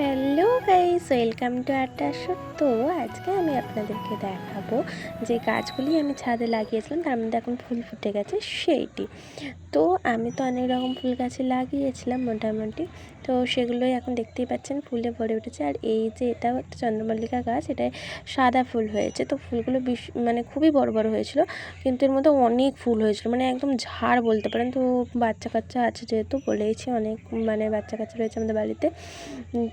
Hello guys, welcome to আড্ডা সত্য আজকে আমি আপনাদেরকে দেখাবো যে গাছগুলি আমি ছাদে লাগিয়েছিলাম, তার মধ্যে এখন ফুল ফুটে গেছে সেইটি। তো আমি তো অনেক রকম ফুল গাছে লাগিয়েছিলাম মোটামুটি। তো সেগুলোই এখন দেখতেই পাচ্ছেন, ফুলে ভরে উঠেছে। আর এই যে এটাও একটা চন্দ্রমল্লিকা গাছ, এটায় সাদা ফুল হয়েছে। তো ফুলগুলো বিশ মানে খুবই বড় বড় হয়েছিল, কিন্তু এর মধ্যে অনেক ফুল হয়েছিল মানে একদম ঝাড় বলতে পারেন। তো বাচ্চা কাচ্চা আছে যেহেতু বলেইছি, অনেক মানে বাচ্চা কাচ্চা রয়েছে আমাদের বাড়িতে।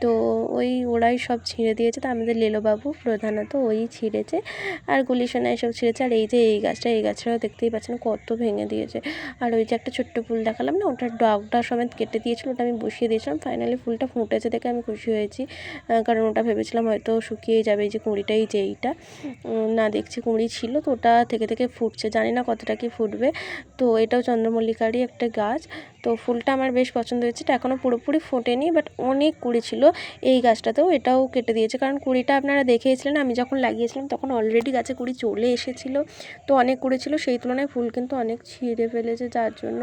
তো ওই ওরাই সব ছিঁড়ে দিয়েছে। তো আমাদের লেলোবাবু, প্রধানত ওই ছিঁড়েছে। আর গুলিসোনা এসব ছিঁড়েছে। আর এই যে এই গাছটা, এই গাছটাও দেখতেই পাচ্ছেন কত ভেঙে দিয়েছে। আর ওই যে একটা ছোট্ট ফুল দেখালাম না ওটার ডগটা সমেত কেটে দিয়েছিল, ওটা আমি বসিয়ে দিয়েছিলাম। ফাইনালি ফুলটা ফুটেছে দেখে আমি খুশি হয়েছি। কারণ ওটা ভেবেছিলাম হয়তো শুকিয়ে যাবে, এই যে কুঁড়িটাই যে এইটা। না দেখছি কুঁড়ি ছিল তো ওটা থেকে থেকে ফুটছে। জানি না কতটা কি ফুটবে। তো এটাও চন্দ্রমল্লিকারই একটা গাছ। তো ফুলটা আমার বেশ পছন্দ হয়েছে। এটা এখনও পুরোপুরি ফোটেনি বাট অনেক কুড়ি ছিল। এই গাছটাতেও এটাও কেটে দিয়েছে। কারণ কুড়িটা আপনারা দেখেইছিলেন আমি যখন লাগিয়েছিলাম তখন অলরেডি গাছে কুড়ি চলে এসেছিল। তো অনেক কুড়ি ছিল, সেই তুলনায় ফুল কিন্তু অনেক ছিঁড়ে ফেলেছে, যার জন্য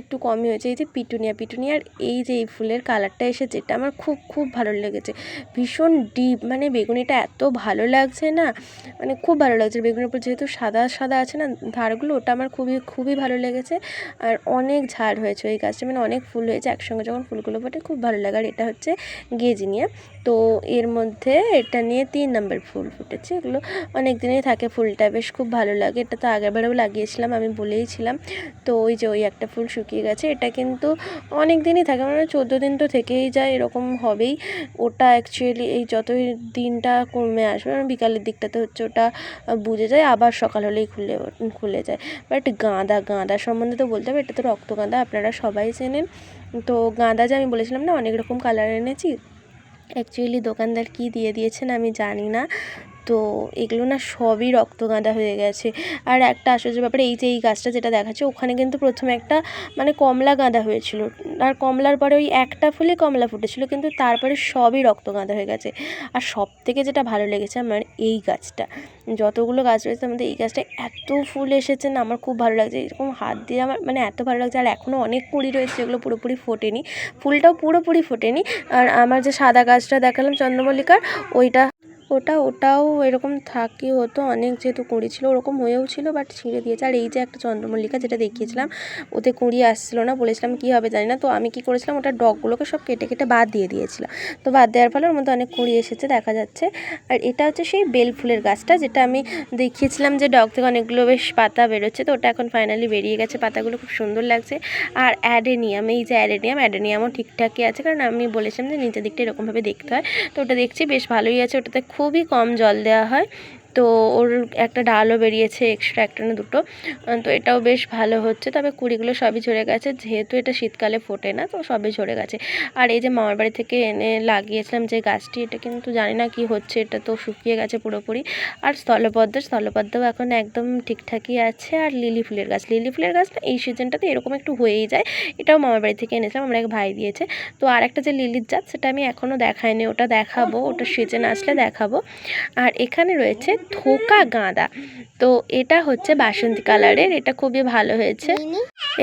একটু কমই হয়েছে। এই যে পিটুনিয়া পিটুনিয়ার এই যে এই ফুলের কালারটা এসেছে, এটা আমার খুব খুব ভালো লেগেছে। ভীষণ ডিপ মানে বেগুনিটা এত ভালো লাগছে না মানে খুব ভালো লাগছে। বেগুনের উপর যেহেতু সাদা সাদা আছে না, ধারগুলো, ওটা আমার খুবই খুবই ভালো লেগেছে। আর অনেক ঝাড় হয়েছে। গাছটা মানে অনেক ফুল হয়েছে। একসঙ্গে যখন ফুলগুলো ফোটে, খুব ভালো লাগে। আর এটা হচ্ছে গেজিনিয়া। তো এর মধ্যে এটা নিয়ে তিন নম্বর ফুল ফুটেছে। এগুলো অনেক দিনই থাকে, ফুলটা বেশ খুব ভালো লাগে। এটা তো আগেরবারেও লাগিয়েছিলাম, আমি বলেইছিলাম তো ওই যে ওই একটা ফুল শুকিয়ে গেছে, এটা কিন্তু অনেক দিনই থাকে মানে চোদ্দ দিন তো থেকেই যায়, এরকম হবেই। ওটা অ্যাকচুয়ালি এই যতই দিনটা কমে আসবে মানে বিকালের দিকটাতে হচ্ছে ওটা বুঝে যায়, আবার সকাল হলেই খুলে খুলে যায়। বাট গাঁদা গাঁদা সম্বন্ধে তো বলতে হবে, এটা তো রক্ত গাঁদা, আপনারা সবাই চেনেন। তো গাঁদা যে আমি বলেছিলাম না, অনেক রকম কালার এনেছি। অ্যাকচুয়ালি দোকানদার কী দিয়ে দিয়েছেন আমি জানি না। তো এগুলো না সবই রক্তগাঁদা হয়ে গেছে। আর একটা আশ্চর্য ব্যাপারে, এই যে এই গাছটা যেটা দেখাচ্ছে, ওখানে কিন্তু প্রথমে একটা মানে কমলা গাঁদা হয়েছিল। আর কমলার পরে ওই একটা ফুলে কমলা ফুটেছিল, কিন্তু তারপরে সবই রক্তগাঁদা হয়ে গেছে। আর সব থেকে যেটা ভালো লেগেছে আমার এই গাছটা। যতগুলো গাছ রয়েছে, আমাদের এই গাছটা এত ফুল এসেছে না, আমার খুব ভালো লাগছে। এরকম হাত দিয়ে আমার মানে এত ভালো লাগছে, আর এখনও অনেক কুড়ি রয়েছে, যেগুলো পুরোপুরি ফোটেনি। ফুলটাও পুরোপুরি ফোটেনি। আর আমার যে সাদা গাছটা দেখালাম, চন্দ্রমল্লিকার, ওইটা ওটা, ওটাও এরকম থাকি হতো অনেক যেহেতু কুঁড়ি ছিল, ওরকম হয়েও ছিল বাট ছিঁড়ে দিয়েছে। আর এই যে একটা চন্দ্রমল্লিকা যেটা দেখিয়েছিলাম, ওতে কুঁড়ি আসছিল না বলেছিলাম, কী হবে জানি না। তো আমি কী করেছিলাম ওটার ডগগুলোকে সব কেটে কেটে বাদ দিয়ে দিয়েছিলাম। তো বাদ দেওয়ার ফলে ওর মধ্যে অনেক কুঁড়ি এসেছে, দেখা যাচ্ছে। আর এটা হচ্ছে সেই বেল ফুলের গাছটা, যেটা আমি দেখিয়েছিলাম যে ডগ থেকে অনেকগুলো বেশ পাতা বেরোচ্ছে। তো ওটা এখন ফাইনালি বেরিয়ে গেছে, পাতাগুলো খুব সুন্দর লাগছে। আর অ্যাডেনিয়াম, এই যে অ্যাডেনিয়াম, অ্যাডেনিয়ামও ঠিকঠাকই আছে, কারণ আমি বলেছিলাম যে নিচের দিকটা এরকমভাবে দেখতে হয়। তো ওটা দেখছি, বেশ ভালোই আছে, ওটাতে খুবই কম জল দেওয়া হয়। তো ওর একটা ডালও বেরিয়েছে এক্সট্রা একটা না দুটো। তো এটাও বেশ ভালো হচ্ছে। তবে কুড়িগুলো সবই ঝরে গেছে। যেহেতু এটা শীতকালে ফোটে না, তো সবই ঝরে গেছে। আর এই যে মামার বাড়ি থেকে এনে লাগিয়েছিলাম যে গাছটি, এটা কিন্তু জানি না কি হচ্ছে। এটা তো শুকিয়ে গেছে পুরোপুরি। আর স্থলপদ্ম স্থলপদ্মও এখন একদম ঠিকঠাকই আছে। আর লিলি ফুলের গাছ, লিলি ফুলের গাছ না এই সিজনটাতে এরকম একটু হয়েই যায়। এটাও মামার বাড়ি থেকে এনেছিলাম, আমার এক ভাই দিয়েছে। তো আর একটা যে লিলির জাত, সেটা আমি এখনও দেখাইনি। ওটা দেখাবো, ওটা সিজন আসলে দেখাবো। আর এখানে রয়েছে থোকা গাঁদা। তো এটা হচ্ছে বাসন্তী কালারের, এটা খুবই ভালো হয়েছে।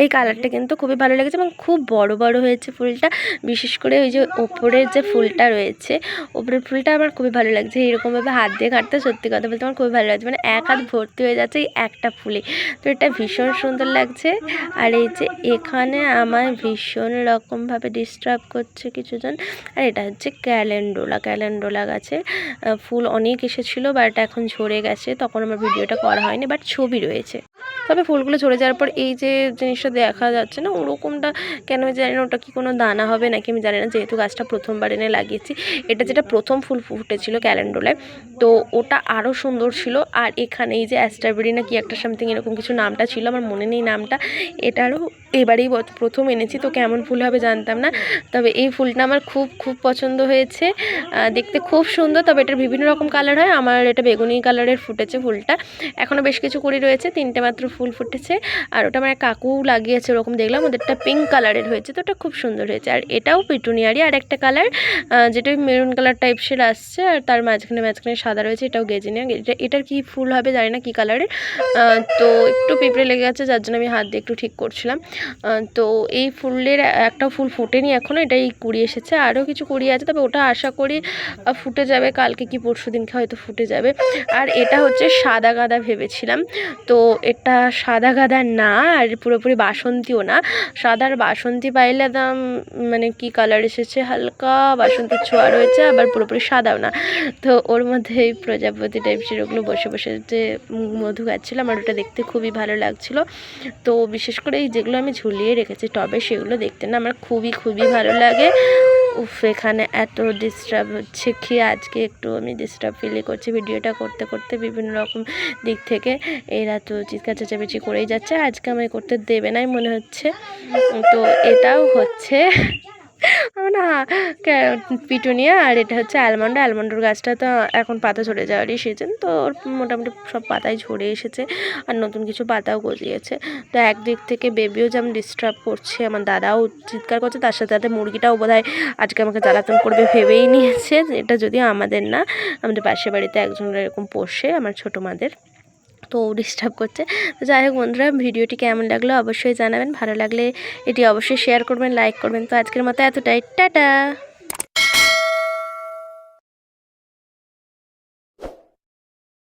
এই কালারটা কিন্তু খুবই ভালো লেগেছে এবং খুব বড় বড় হয়েছে ফুলটা। বিশেষ করে ওই যে ওপরের যে ফুলটা রয়েছে, ওপরের ফুলটা আমার খুবই ভালো লাগছে। এরকমভাবে হাত দিয়ে কাটতে সত্যি কথা বলতে আমার খুবই ভালো লাগছে। মানে এক হাত ভর্তি হয়ে যাচ্ছে এই একটা ফুলে। তো এটা ভীষণ সুন্দর লাগছে। আর এই যে এখানে আমার ভীষণ রকমভাবে ডিস্টার্ব করছে কিছুজন। আর এটা হচ্ছে ক্যালেন্ডোলা ক্যালেন্ডোলা গাছে ফুল অনেক এসেছিল বাট এখন ঝরে গেছে, তখন আমার ভিডিওটা করা হয়নি বাট ছবি রয়েছে। তবে ফুলগুলো ঝরে যাওয়ার পর এই যে জিনিসটা দেখা যাচ্ছে না, ওরকমটা কেন জানি না, ওটা কি কোনো দানা হবে নাকি আমি জানি না, যেহেতু গাছটা প্রথমবার এনে লাগিয়েছি। এটা যেটা প্রথম ফুল ফুটেছিল ক্যালেন্ডোলায় তো ওটা আরও সুন্দর ছিল। আর এখানে এই যে অ্যাস্ট্রাবেরি না কি একটা সামথিং এরকম কিছু নামটা ছিল, আমার মনে নেই নামটা এটারও এবারেই প্রথম এনেছি, তো কেমন ফুল হবে জানতাম না। তবে এই ফুলটা আমার খুব খুব পছন্দ হয়েছে। দেখতে খুব সুন্দর, তবে এটার বিভিন্ন রকম কালার হয়। আমার এটা বেগুনি বেগুনি কালারের ফুটেছে ফুলটা। এখনও বেশ কিছু কুড়ি রয়েছে, তিনটে মাত্র ফুল ফুটেছে। আর ওটা আমার কাকু লাগিয়েছে, ওরকম দেখলাম ওদেরটা পিঙ্ক কালারের হয়েছে, তো ওটা খুব সুন্দর হয়েছে। আর এটাও পিটুনিয়ারই আর একটা কালার যেটা মেরুন কালার টাইপসের আসছে, আর তার মাঝখানে মাঝখানে সাদা রয়েছে, এটাও গেজিনিয়া। এটা, এটার কি ফুল হবে জানি না কী কালারের তো একটু পিঁপড়ে লেগে গেছে, যার জন্য আমি হাত দিয়ে একটু ঠিক করছিলাম। তো এই ফুলের একটা ফুল ফোটেনি এখনও এটাই কুড়ি এসেছে। আরও কিছু কুড়ি আছে, তবে ওটা আশা করি ফুটে যাবে। কালকে কি পরশু দিনকে হয়তো ফুটে যাবে। আর এটা হচ্ছে সাদা গাঁদা ভেবেছিলাম। তো এটা সাদা গাঁদা না, আর পুরোপুরি বাসন্তীও না। সাদার বাসন্তী পাইলে দাম মানে কি কালার এসেছে? হালকা বাসন্তীর ছোঁয়া রয়েছে, আবার পুরোপুরি সাদাও না। তো ওর মধ্যে এই প্রজাপতি টাইপসের ওগুলো বসে বসে যে মধু খাচ্ছিলাম আর ওটা দেখতে খুবই ভালো লাগছিল। তো বিশেষ করে এই যেগুলো আমি ঝুলিয়ে রেখেছি টবে, সেগুলো দেখতে না আমার খুবই খুবই ভালো লাগে। উফ, এখানে এত ডিস্টার্ব হচ্ছে। কি আজকে একটু আমি ডিস্টার্ব ফিলই করছি। ভিডিওটা করতে করতে বিভিন্ন রকম দিক থেকে এরা তো চিৎকার চেঁচামেচি করেই যাচ্ছে। আজকে আমায় করতে দেবে নাই মনে হচ্ছে। তো এটাও হচ্ছে। না পিটুনিয়া, আর এটা হচ্ছে অ্যালমন্ড। অ্যালমন্ডের গাছটা তো এখন পাতা ঝরে যাওয়ারই সিজন তো মোটামুটি সব পাতাই ঝরে এসেছে আর নতুন কিছু পাতাও গজিয়েছে। তো একদিক থেকে বেবিও যেমন ডিস্টার্ব করছে, আমার দাদাও চিৎকার করছে, তার সাথে সাথে মুরগিটাও বোধহয় আজকে আমাকে জ্বালাতন করবে ভেবেই নিয়েছে এটা যদি আমাদের না, আমাদের পাশের বাড়িতে একজন এরকম পোষে, আমার ছোটো মাদের। তো ডিস্টার্ব করছে। তো যাই হোক বন্ধুরা, ভিডিওটি কেমন লাগল অবশ্যই জানাবেন। ভালো লাগলে এটি অবশ্যই শেয়ার করবেন লাইক করবেন। তো আজকের মতো এতটাই। টাটা!